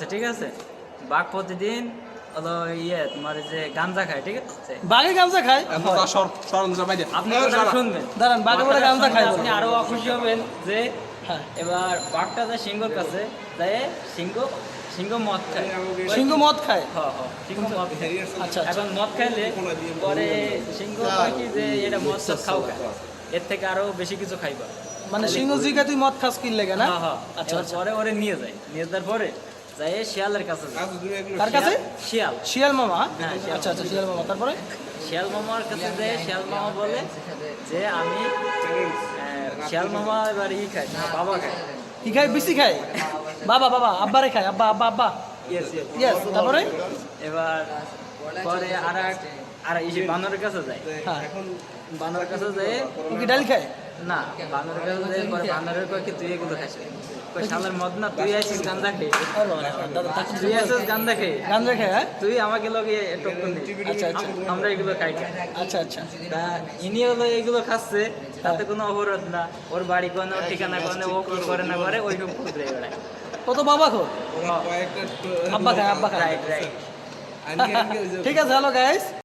আচ্ছা, ঠিক আছে। বাঘ প্রতিদিন হলো ইয়ে তোমার যে গাঞ্জা খায় ঠিক আছে? বাঘে গামছা খায়? আপনি শুনবেন। দাঁড়ান, বাঘে বলে গাঞ্জা খায়। আপনি। আরও অখুশি হবেন যে হ্যাঁ। এবার বাঘটা যায় সিংহর কাছে যায় সিংহ সিংহ মদ খায়। সিংহ মদ খায়? সিংহ মদ খায়। আচ্ছা আচ্ছা। এখন মদ খাইলে পরে সিংহ যে এটা মদ খাও খায়। এর থেকে আরও বেশি কিছু খাইবা। মানে সিংহ জিকে তুই মদ খাস কিনলে কেন হ্যাঁ হ্যাঁ আচ্ছা আচ্ছা। পরে ওরে নিয়ে যায়। নিয়ে যাওয়ার পরে যায় শিয়ালের কাছে। কার কাছে? শিয়াল। শিয়াল। মামা? হ্যাঁ, শিয়াল আচ্ছা আচ্ছা শিয়াল মামা তারপরে? শিয়াল মামার কাছে যে শিয়াল মামা বলে যে আমি আহ, শিয়াল মামা এবার ই খাই বাবা খায়। কি খায় বেশি খায়? বাবা বাবা আব্বারে খায় আব্বা আব্বা আব্বা। ইয়েস ইয়েস তারপরে? এবার পরে আর এক আর এই যে বানরের কাছে যায় হ্যাঁ। বানরের কাছে যায় ও কি ডাল খায়? না বানরের কাছে বানরের কয় কি তুই এগুলো খাইছ কই শালার মদ না তুই আইছিস গান্দা খেয়ে। তুই আইছিস গান্দা খেয়ে। গাঞ্জা খায় হ্যাঁ? তুই আমাকে লগে টক্কর দিস আচ্ছা আচ্ছা। আমরা এগুলো খাই আচ্ছা আচ্ছা। তা ইনি হলো এগুলো খাচ্ছে তাতে কোনো অবরোধ না। ওর বাড়ি কোনো ওর ঠিকানা কোনো ও কি করে না করে ওইরকম ঘুরে বেড়ায়। ও তো বাবা খো আব্বা খায় আব্বা খায়। রাইট রাইট ঠিক আছে হ্যালো গাইস